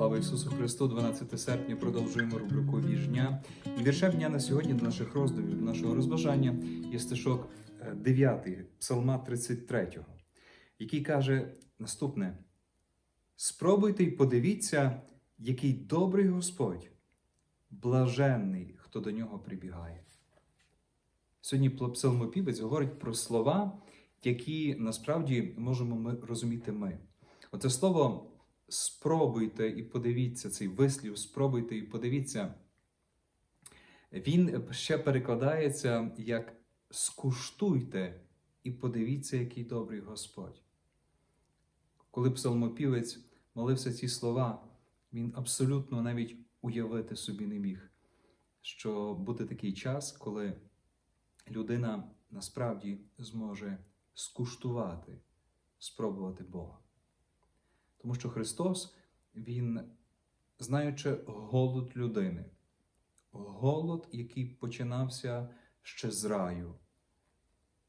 Слава Ісусу Христу! 12 серпня продовжуємо рубрику «Віж. І віршем дня на сьогодні до наших роздумів, до нашого розважання є стишок 9, Псалма 33, який каже наступне: Спробуйте й подивіться, який добрий Господь, блаженний, хто до нього прибігає. Сьогодні псалмопівець говорить про слова, які насправді можемо ми розуміти ми. Оце слово спробуйте і подивіться цей вислів, спробуйте і подивіться. Він ще перекладається як скуштуйте і подивіться, який добрий Господь. Коли псалмопівець молився ці слова, він абсолютно навіть уявити собі не міг, що буде такий час, коли людина насправді зможе скуштувати, спробувати Бога. Тому що Христос, Він, знаючи голод людини, голод, який починався ще з раю,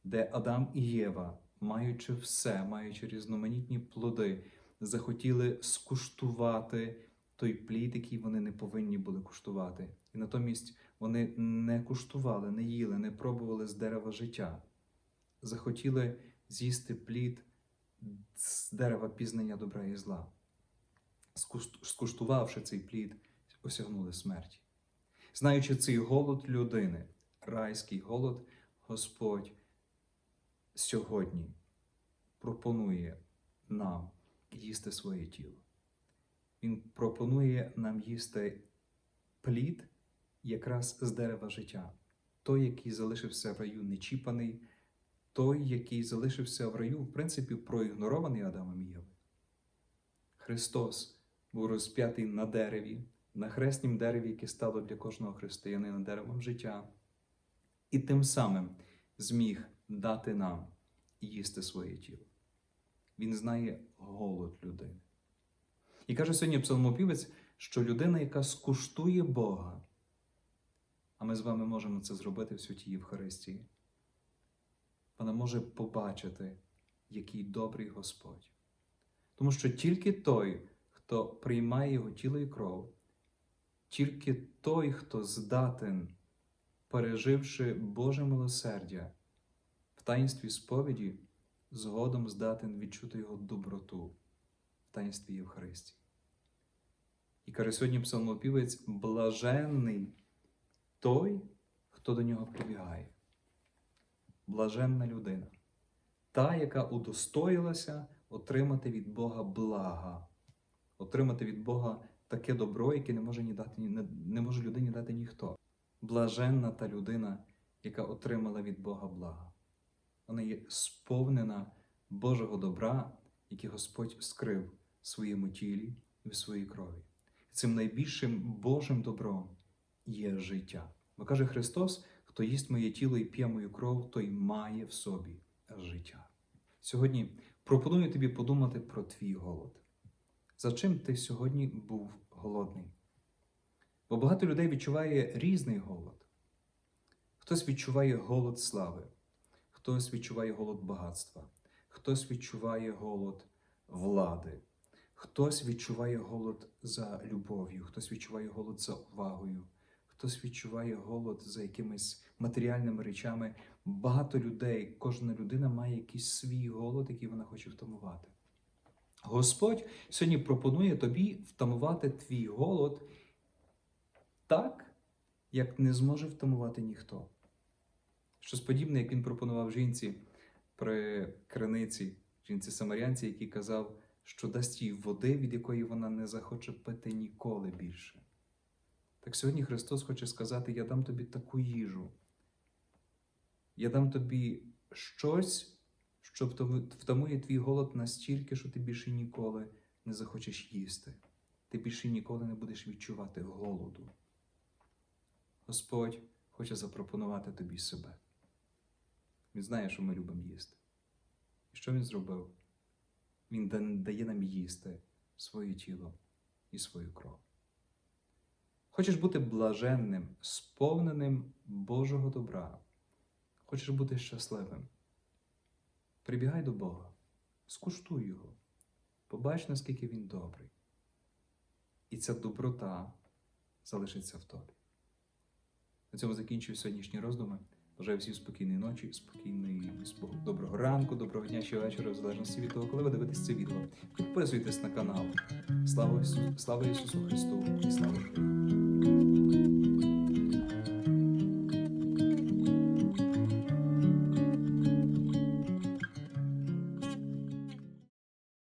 де Адам і Єва, маючи все, маючи різноманітні плоди, захотіли скуштувати той плід, який вони не повинні були куштувати. І натомість вони не куштували, не їли, не пробували з дерева життя, захотіли з'їсти плід з дерева пізнання добра і зла. Скуштувавши цей плід, осягнули смерті. Знаючи цей голод людини, райський голод, Господь сьогодні пропонує нам їсти своє тіло. Він пропонує нам їсти плід якраз з дерева життя, той, який залишився в раю нечіпаний, той, який залишився в раю, в принципі, проігнорований Адамом і Євою. Христос був розп'ятий на дереві, на хреснім дереві, яке стало для кожного християнина деревом життя, і тим самим зміг дати нам їсти своє тіло. Він знає голод людини. І каже сьогодні псалмопівець, що людина, яка скуштує Бога, а ми з вами можемо це зробити в святій Євхаристії, вона може побачити, який добрий Господь. Тому що тільки той, хто приймає його тіло і кров, тільки той, хто здатен, переживши Боже милосердя в таїнстві сповіді, згодом здатен відчути його доброту в таїнстві Євхаристії. І каже сьогодні псалмопівець блаженний той, хто до нього прибігає. Блаженна людина, та, яка удостоїлася отримати від Бога блага, отримати від Бога таке добро, яке не може ні дати, не, не може людині дати ніхто. Блаженна та людина, яка отримала від Бога блага. Вона є сповнена Божого добра, яке Господь скрив в своєму тілі і в своїй крові. Цим найбільшим Божим добром є життя. Бо каже Христос, хто їсть моє тіло і п'є мою кров, той має в собі життя. Сьогодні пропоную тобі подумати про твій голод. За чим ти сьогодні був голодний? Бо багато людей відчуває різний голод. Хтось відчуває голод слави, хтось відчуває голод багатства, хтось відчуває голод влади, хтось відчуває голод за любов'ю, хтось відчуває голод за увагою хтось відчуває голод за якимись матеріальними речами. Багато людей, кожна людина має якийсь свій голод, який вона хоче втамувати. Господь сьогодні пропонує тобі втамувати твій голод так, як не зможе втамувати ніхто. Щось подібне, як він пропонував жінці при криниці, жінці Самарянці, який казав, що дасть їй води, від якої вона не захоче пити ніколи більше. Так сьогодні Христос хоче сказати: я дам тобі таку їжу. Я дам тобі щось, що втамує твій голод настільки, що ти більше ніколи не захочеш їсти. Ти більше ніколи не будеш відчувати голоду. Господь хоче запропонувати тобі себе. Він знає, що ми любимо їсти. І що Він зробив? Він дає нам їсти своє тіло і свою кров. Хочеш бути блаженним, сповненим Божого добра. Хочеш бути щасливим. Прибігай до Бога, скуштуй Його, побач, наскільки Він добрий. і ця доброта залишиться в тобі. На цьому закінчую сьогоднішні роздуми. Бажаю всім спокійної ночі, спокійної, доброго ранку, доброго дня чи вечора, в залежності від того, коли ви дивитесь це відео. Підписуйтесь на канал. Слава Ісусу, слава Ісусу Христу і слава Україні!